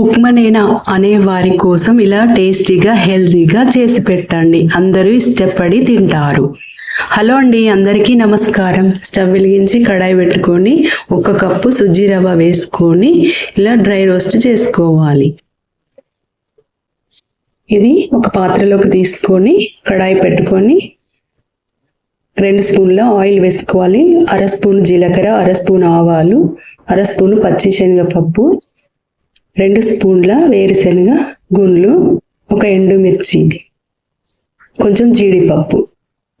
ఉప్మనేనా అనే వారి కోసం ఇలా టేస్టీగా హెల్తీగా చేసి పెట్టండి. అందరూ ఇష్టపడి తింటారు. హలో అండి అందరికీ నమస్కారం. స్టవ్ వెలిగించి కడాయి పెట్టుకొని ఒక కప్పు సుజ్జి రవ్వ వేసుకొని ఇలా డ్రై రోస్ట్ చేసుకోవాలి. ఇది ఒక పాత్రలోకి తీసుకొని కడాయి పెట్టుకొని రెండు స్పూన్ల ఆయిల్ వేసుకోవాలి. అర స్పూన్ జీలకర్ర అర స్పూన్ ఆవాలు అర స్పూన్ పచ్చి శనగపప్పు రెండు స్పూన్ల వేరుశనగ గుండ్లు ఒక ఎండుమిర్చి కొంచెం జీడిపప్పు.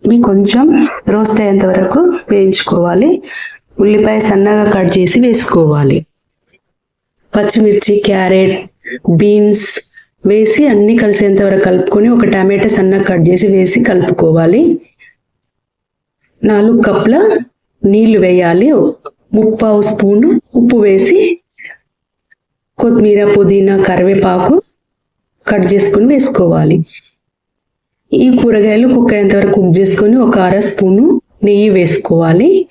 ఇవి కొంచెం రోస్ట్ అయ్యేంత వరకు వేయించుకోవాలి. ఉల్లిపాయ సన్నగా కట్ చేసి వేసుకోవాలి. పచ్చిమిర్చి క్యారెట్ బీన్స్ వేసి అన్నీ కలిసేంత వరకు కలుపుకొని ఒక టమాటా సన్నగా కట్ చేసి వేసి కలుపుకోవాలి. నాలుగు కప్పుల నీళ్ళు వేయాలి. ముప్పావు స్పూను ఉప్పు వేసి కొత్తిమీర పుదీనా కరివేపాకు కట్ చేసుకొని వేసుకోవాలి. ఈ కూరగాయలు కుక్ అయ్యేంత కుక్ చేసుకొని ఒక అర స్పూను నెయ్యి వేసుకోవాలి.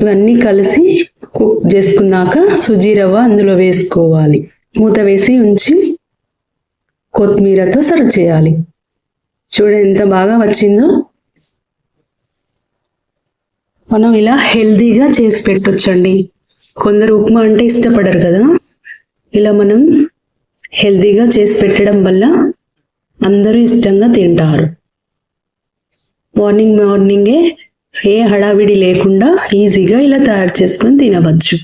ఇవన్నీ కలిసి కుక్ చేసుకున్నాక సుజీ రవ్వ అందులో వేసుకోవాలి. మూత వేసి ఉంచి కొత్తిమీరతో సర్వ్ చేయాలి. చూడండి ఎంత బాగా వచ్చిందో. మనం ఇలా హెల్దీగా చేసి పెట్టొచ్చండి. కొందరు ఉప్మా అంటే ఇష్టపడరు కదా. ఇలా మనం హెల్తీగా చేసి పెట్టడం వల్ల అందరూ ఇష్టంగా తింటారు. మార్నింగ్ మార్నింగే ఏ హడావిడి లేకుండా ఈజీగా ఇలా తయారు చేసుకొని తినవచ్చు.